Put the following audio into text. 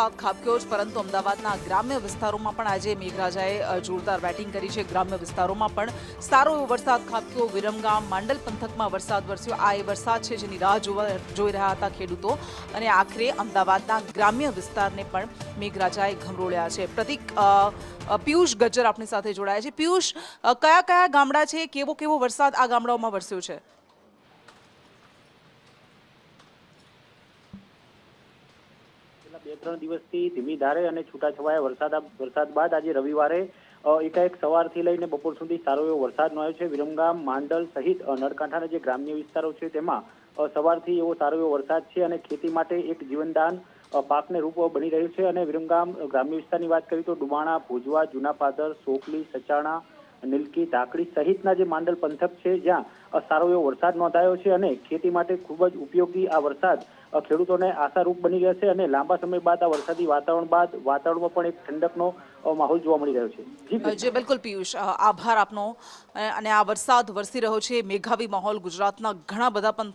ખાબક્યો જ પરંતુ અમદાવાદના ગ્રામ્ય વિસ્તારોમાં પણ આજે મેઘરાજાએ જોરદાર બેટિંગ કરી છે. ગ્રામ્ય વિસ્તારોમાં પણ સારો એવો વરસાદ ખાબક્યો. વિરમગામ, માંડલ પંથકમાં વરસાદ વરસ્યો. આ એ વરસાદ છે જેની રાહ જોવા, જોઈ રહ્યા હતા ખેડૂતો. અને આખરે અમદાવાદના ગ્રામ્ય વિસ્તારને પણ મેઘરાજાએ ઘમરોળ્યા છે. પ્રતિક પિયુષ ગજ્જર આપણી સાથે જોડાયા છે. પિયુષ કયા કયા ગામડા છે? કેવો કેવો વરસાદ આ ગામડાઓમાં વરસ્યો છે? છેલ્લા બે ત્રણ દિવસથી ધીમી ધારે અને છૂટાછવાયા વરસાદ વરસાદ બાદ આજે રવિવારે એકાએક સવારથી લઈને બપોર સુધી સારો એવો વરસાદ નોંધ્યો છે. વિરમગામ, માંડલ સહિત નળકાંઠાના જે ગ્રામ્ય વિસ્તારો છે તેમાં સવારથી એવો સારો એવો વરસાદ છે અને ખેતી માટે એક જીવનદાન પાકને રૂપ બની રહ્યું છે. અને વિરમગામ ગ્રામ્ય વિસ્તારની વાત કરીએ તો ડુમાણા ભુજવા જૂના પાદર સોકલી સચાણા નીલકી ધાકડી સહિતના જે માંડલ પંથક છે, જ્યાં સારો એવો વરસાદ નોંધાયો છે અને ખેતી માટે ખૂબ જ ઉપયોગી આ વરસાદ ખેડૂતોને આશારૂપ બની રહ્યા છે અને લાંબા સમય બાદ આ વરસાદી વાતાવરણ બાદ વાતાવરણમાં પણ એક ઠંડકનો માહોલ જોવા મળી રહ્યો છે. જી બિલકુલ પિયુષ. આભાર આપનો. અને આ વરસાદ વરસી રહ્યો છે. મેઘાવી માહોલ ગુજરાતના ઘણા બધા પંથકો